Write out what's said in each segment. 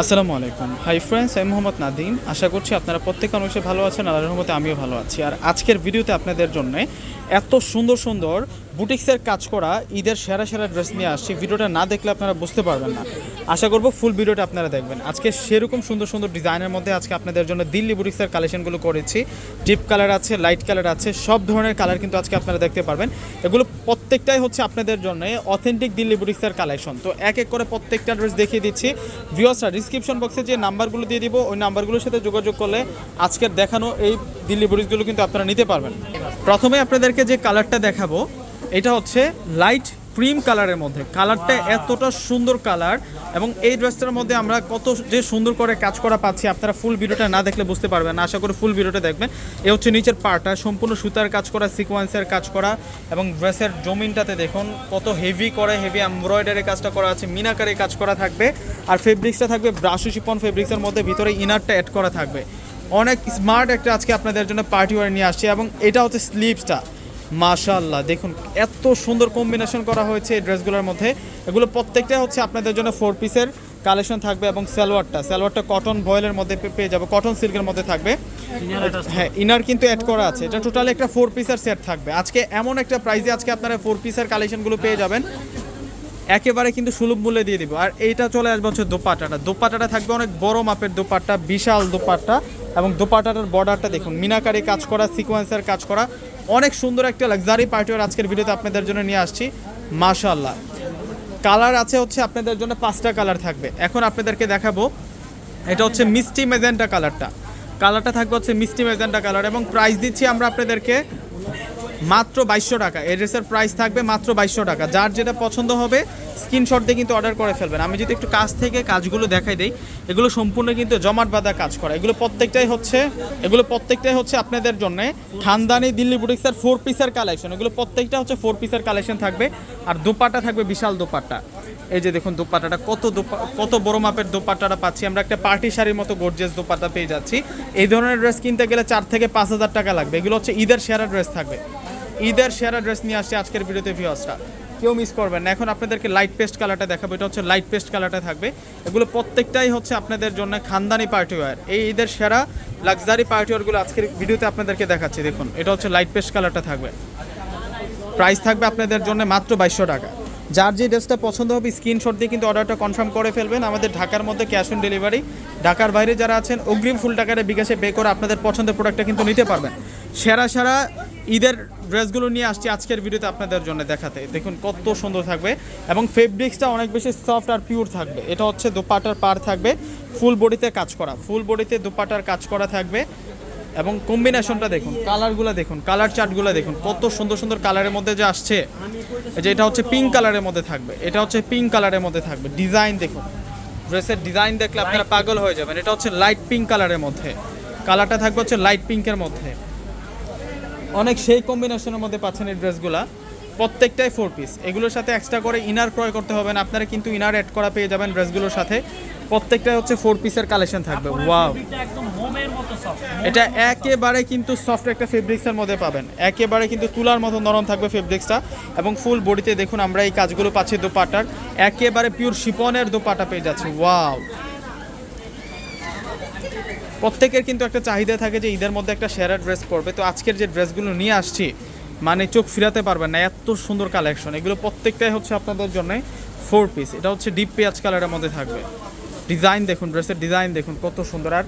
আসসালামু আলাইকুম। Hi friends আমি মোহাম্মদ নাদিম। আশা করছি আপনারা প্রত্যেক মানুষে ভালো আছেন, আল্লাহর রহমতে আমিও ভালো আছি। আর আজকের ভিডিওতে আপনাদের জন্য এত সুন্দর সুন্দর বুটিক্সের কাজ করা, ঈদের সেরা সেরা ড্রেস নিয়ে আসছি। ভিডিওটা না দেখলে আপনারা বুঝতে পারবেন না। আশা করব ফুল ভিডিওটা আপনারা দেখবেন। আজকে সেরকম সুন্দর সুন্দর ডিজাইনের মধ্যে আজকে আপনাদের জন্য দিল্লি বুটিক্সের কালেকশনগুলো করেছি। ডিপ কালার আছে, লাইট কালার আছে, সব ধরনের কালার কিন্তু আজকে আপনারা দেখতে পারবেন। এগুলো প্রত্যেকটাই হচ্ছে আপনাদের জন্য অথেন্টিক দিল্লি বুটিক্সের কালেকশন। তো এক এক করে প্রত্যেকটা ড্রেস দেখিয়ে দিচ্ছি। ভিওসরা ডিসক্রিপশন বক্সে যে নাম্বারগুলো দিয়ে দিব, ওই নাম্বারগুলোর সাথে যোগাযোগ করলে আজকের দেখানো এই দিল্লি বুটিক্সগুলো কিন্তু আপনারা নিতে পারবেন। প্রথমে আপনাদেরকে যে কালারটা দেখাবো এটা হচ্ছে লাইট ক্রিম কালারের মধ্যে। কালারটা এতটা সুন্দর কালার এবং এই ড্রেসটার মধ্যে আমরা কত যে সুন্দর করে কাজ করা পাচ্ছি আপনারা ফুল ভিডিওটা না দেখলে বুঝতে পারবেন না। আশা করি ফুল ভিডিওটা দেখবেন। এ হচ্ছে নিচের পার্টটা সম্পূর্ণ সুতার কাজ করা সিকোয়েন্সের কাজ করা এবং ড্রেসের জমিনটাতে দেখুন কত হেভি করে হেভি এমব্রয়ডারি কাজটা করা আছে মিনাকারি কাজ করা থাকবে আর ফেব্রিক্সটা থাকবে ব্রাশু শিপন ফেব্রিক্সের মধ্যে ভিতরে ইনারটা অ্যাড করা থাকবে। অনেক স্মার্ট একটা আজকে আপনাদের জন্য পার্টি ওয়ার নিয়ে আসছে এবং এটা হচ্ছে স্লিভসটা মাশাল্লাহ দেখুন এত সুন্দর কম্বিনেশন করা হয়েছে এই ড্রেসগুলোর মধ্যে। এগুলো প্রত্যেকটা হচ্ছে আপনাদের জন্য ফোর পিসের কালেকশন থাকবে এবং সালোয়ারটা। সালোয়ারটা কটন ভয়েলের মধ্যে পেয়ে যাবে কটন সিল্কের মধ্যে থাকবে। হ্যাঁ ইনার কিন্তু অ্যাড করা আছে। এটা টোটালি একটা ফোর পিসের সেট থাকবে। আজকে এমন একটা প্রাইসে আজকে আপনারা ফোর পিসের কালেকশনগুলো পেয়ে যাবেন। একেবারে কিন্তু সুলভ মূল্যে দিয়ে দিব। আর এইটা চলে আসবে হচ্ছে দোপাটাটা দোপাটাটা থাকবে অনেক বড় মাপের দোপাট্টা বিশাল দোপাট্টা। এবং দোপাটাটার বর্ডারটা দেখুন মিনাকারি কাজ করা সিকোয়েন্সের কাজ করা। অনেক সুন্দর একটা লাক্সারি পার্টিওয়ার আজকের ভিডিওতে আপনাদের জন্য নিয়ে আসছি। মাশাল্লাহ কালার আছে হচ্ছে আপনাদের জন্য পাঁচটা কালার থাকবে। এখন আপনাদেরকে দেখাবো, এটা হচ্ছে মিষ্টি মেজেন্টা কালারটা কালারটা থাকবে হচ্ছে মিষ্টি মেজেন্টা কালার এবং প্রাইস দিচ্ছি আমরা আপনাদেরকে মাত্র বাইশশো টাকা। এই ড্রেসের প্রাইস থাকবে মাত্র বাইশশো টাকা। যার যেটা পছন্দ হবে স্ক্রিনশট দিয়ে কিন্তু অর্ডার করে ফেলবেন। আমি যদি একটু কাজ থেকে কাজগুলো দেখাই দিই, এগুলো সম্পূর্ণ কিন্তু জমাট বাঁধা কাজ করা। এগুলো প্রত্যেকটাই হচ্ছে, এগুলো প্রত্যেকটাই হচ্ছে আপনাদের জন্য খানদানি দিল্লি বুটিক্সের ফোর পিসের কালেকশন এগুলো প্রত্যেকটা হচ্ছে ফোর পিসের কালেকশন থাকবে। আর দোপাট্টা থাকবে বিশাল দোপাট্টা। এই যে দেখুন দোপাট্টাটা, কত দোপা, কত বড় মাপের দোপাট্টাটা পাচ্ছি। আমরা একটা পার্টি শাড়ির মতো গর্জেস দোপাট্টা পেয়ে যাচ্ছি। এই ধরনের ড্রেস কিনতে গেলে চার থেকে পাঁচ হাজার টাকা লাগবে। এগুলো হচ্ছে ঈদের সেরা ড্রেস থাকবে। ঈদের সেরা ড্রেস নিয়ে আসছে আজকের ভিডিওতে ভিউয়ার্সরা কেউ মিস করবেন না। এখন আপনাদেরকে লাইট পেস্ট কালারটা দেখাবো। এটা হচ্ছে লাইট পেস্ট কালারটা থাকবে। এগুলো প্রত্যেকটাই হচ্ছে আপনাদের জন্য খানদানি পার্টি ওয়্যার এই ঈদের সেরা লাক্সারি পার্টি ওয়্যারগুলো আজকের ভিডিওতে আপনাদেরকে দেখাচ্ছি। দেখুন, এটা হচ্ছে লাইট পেস্ট কালারটা থাকবে। প্রাইস থাকবে আপনাদের জন্য মাত্র বাইশশো টাকা। যার যে ড্রেসটা পছন্দ হবে স্ক্রিনশট দিয়ে কিন্তু অর্ডারটা কনফার্ম করে ফেলবেন। আমাদের ঢাকার মধ্যে ক্যাশ অন ডেলিভারি ঢাকার বাইরে যারা আছেন, অগ্রিম ফুল টাকাটা বিকাশে পে করে আপনাদের পছন্দের প্রোডাক্টটা কিন্তু নিতে পারবেন। সেরা সেরা ঈদের ড্রেসগুলো নিয়ে আসছি আজকের ভিডিওতে আপনাদের জন্য দেখাতে। দেখুন, কত সুন্দর থাকবে এবং ফেব্রিক্সটা অনেক বেশি সফট আর পিওর থাকবে। এটা হচ্ছে দোপাটার পার থাকবে ফুল বডিতে কাজ করা। ফুল বডিতে দোপাটার কাজ করা থাকবে এবং কম্বিনেশনটা দেখুন কালারগুলো দেখুন কালার চার্টগুলো দেখুন, কত সুন্দর সুন্দর কালারের মধ্যে যে আসছে। যে এটা হচ্ছে পিঙ্ক কালারের মধ্যে থাকবে, এটা হচ্ছে পিঙ্ক কালারের মধ্যে থাকবে। ডিজাইন দেখুন ড্রেসের ডিজাইন দেখলে আপনারা পাগল হয়ে যাবেন। এটা হচ্ছে লাইট পিঙ্ক কালারের মধ্যে। কালারটা থাকবে হচ্ছে লাইট পিঙ্কের মধ্যে। অনেক সেই কম্বিনেশনের মধ্যে পাচ্ছেন এই ড্রেসগুলা প্রত্যেকটাই ফোর পিস এগুলোর সাথে এক্সট্রা করে ইনার ক্রয় করতে হবে না আপনারা কিন্তু ইনার অ্যাড করা পেয়ে যাবেন ড্রেসগুলোর সাথে। প্রত্যেকটাই হচ্ছে ফোর পিসের কালেকশন থাকবে। ওয়াও এটা একেবারে কিন্তু সফট একটা ফেব্রিক্সের মধ্যে পাবেন। একেবারে কিন্তু তুলার মতো নরম থাকবে ফেব্রিক্সটা এবং ফুল বডিতে দেখুন আমরা এই কাজগুলো পাচ্ছি দোপাটার। একেবারে পিওর শিপনের দোপাটা পেয়ে যাচ্ছি। ওয়াও প্রত্যেকের কিন্তু একটা চাহিদা থাকে যে ঈদের মধ্যে একটা সেরা ড্রেস পরবে। তো আজকের যে ড্রেসগুলো নিয়ে আসছি মানে চোখ ফিরাতে পারবেন না, এত সুন্দর কালেকশন এগুলো প্রত্যেকটাই হচ্ছে আপনাদের জন্য ফোর পিস এটা হচ্ছে ডিপ পেঁয়াজ কালারের মধ্যে থাকবে। ডিজাইন দেখুন, ড্রেসের ডিজাইন দেখুন, কত সুন্দর। আর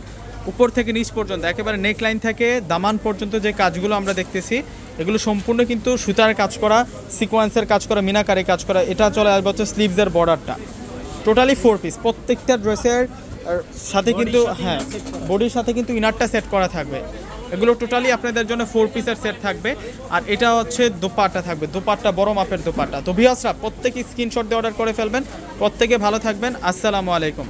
উপর থেকে নিচ পর্যন্ত, একেবারে নেক লাইন থেকে দামান পর্যন্ত যে কাজগুলো আমরা দেখতেছি, এগুলো সম্পূর্ণ কিন্তু সুতার কাজ করা সিকোয়েন্সের কাজ করা, মিনাকারি কাজ করা। এটা চলে আসবে হচ্ছে স্লিভসের বর্ডারটা টোটালি ফোর পিস প্রত্যেকটা ড্রেসের সাথে কিন্তু হ্যাঁ বডির সাথে কিন্তু ইনারটা সেট করা থাকবে। এগুলো টোটালি আপনাদের জন্য ফোর পিসের সেট থাকবে। আর এটা হচ্ছে দোপাট্টা থাকবে। দোপাট্টা বড় মাপের দোপাট্টা। তো ভিয়াসরা প্রত্যেকে স্ক্রিনশট দিয়ে অর্ডার করে ফেলবেন। প্রত্যেকে ভালো থাকবেন। আসসালামু আলাইকুম।